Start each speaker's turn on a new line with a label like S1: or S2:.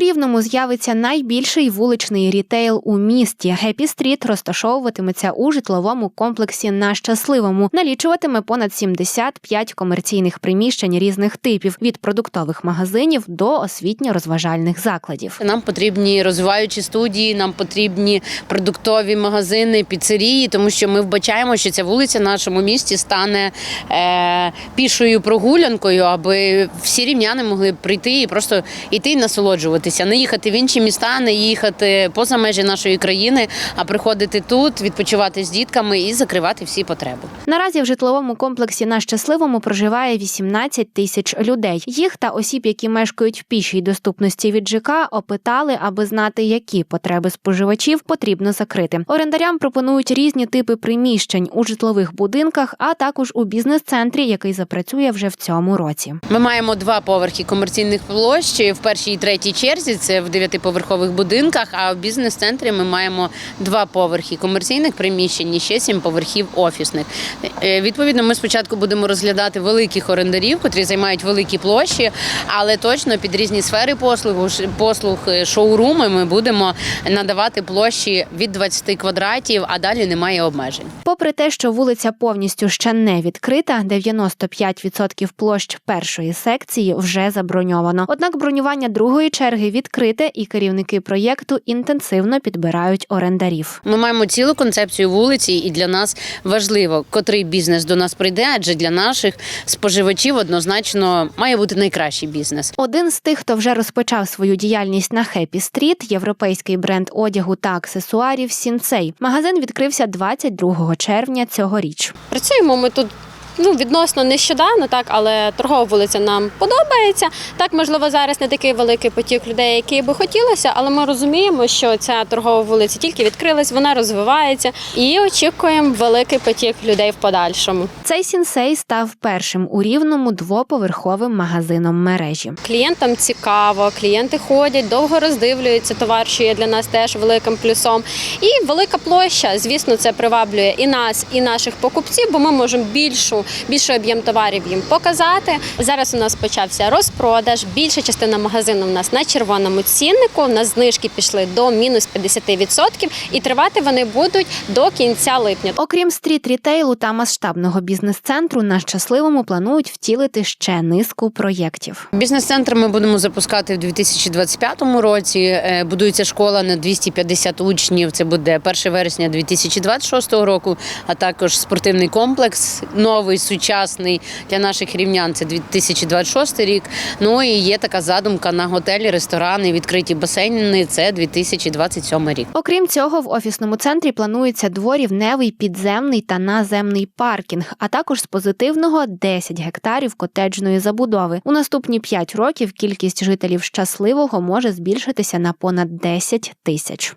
S1: Рівному з'явиться найбільший вуличний рітейл у місті. Гепі Стріт розташовуватиметься у житловому комплексі на щасливому. Налічуватиме понад 75 комерційних приміщень різних типів від продуктових магазинів до освітньо-розважальних закладів.
S2: Нам потрібні розвиваючі студії, нам потрібні продуктові магазини, піцерії, тому що ми вбачаємо, що ця вулиця в нашому місті стане е, пішою прогулянкою, аби всі рівняни могли прийти і просто йти і насолоджуватися, не їхати в інші міста, не їхати поза межі нашої країни, а приходити тут, відпочивати з дітками і закривати всі потреби.
S1: Наразі в житловому комплексі на щасливому проживає 18 тисяч людей. Їх та осіб, які мешкають в пішій доступності від ЖК, опитали, аби знати, які потреби споживачів потрібно закрити. Орендарям пропонують різні типи приміщень у житлових будинках, а також у бізнес-центрі, який запрацює вже в цьому році.
S2: Ми маємо два поверхи комерційних площ в першій і третій черзі. Це в дев'ятиповерхових будинках. А в бізнес-центрі ми маємо два поверхи комерційних приміщень і ще сім поверхів офісних. Е, Відповідно, ми спочатку будемо розглядати великих орендарів, котрі займають великі площі, але точно під різні сфери послугу послуг е, шоуруми ми будемо надавати площі від 20 квадратів, а далі немає обмежень.
S1: Попри те, що вулиця повністю ще не відкрита, 95% площ першої секції вже заброньовано. Однак бронювання другої черги відкрите, і керівники проєкту інтенсивно підбирають орендарів.
S2: Ми маємо цілу концепцію вулиці, і для нас важливо, котрий бізнес до нас прийде, адже для наших споживачів однозначно має бути найкращий бізнес.
S1: Один з тих, хто вже розпочав свою діяльність на Хеппі Стріт, європейський бренд одягу та аксесуарів Сінцей. Магазин відкрився 22 червня цьогоріч.
S3: Працюємо ми тут. Ну, відносно нещодавно, так, але торгова вулиця нам подобається. Так, можливо, зараз не такий великий потік людей, який би хотілося, але ми розуміємо, що ця торгова вулиця тільки відкрилась, вона розвивається і очікуємо великий потік людей в подальшому.
S1: Цей сінсей став першим у рівному двоповерховим магазином мережі.
S3: Клієнтам цікаво, клієнти ходять, довго роздивлюються товар, що є для нас теж великим плюсом. І велика площа, звісно, це приваблює і нас, і наших покупців, бо ми можемо більшу, більший об'єм товарів їм показати. Зараз у нас почався розпродаж. Більша частина магазину у нас на червоному ціннику. У нас знижки пішли до мінус 50%, і тривати вони будуть до кінця липня.
S1: Окрім стріт-рітейлу та масштабного бізнес-центру, на щасливому планують втілити ще низку проєктів.
S2: Бізнес-центр ми будемо запускати в 2025 році. Е, Будується школа на 250 учнів. Це буде 1 вересня 2026 року. А також спортивний комплекс новий, сучасний для наших рівнян. Це 2026 рік. Ну і є така задумка на готелі, ресторани, відкриті басейни. Це 2027 рік.
S1: Окрім цього, в офісному центрі планується дворівневий підземний та наземний паркінг, а також з позитивного 10 гектарів котеджної забудови. У наступні 5 років кількість жителів щасливого може збільшитися на понад 10 тисяч.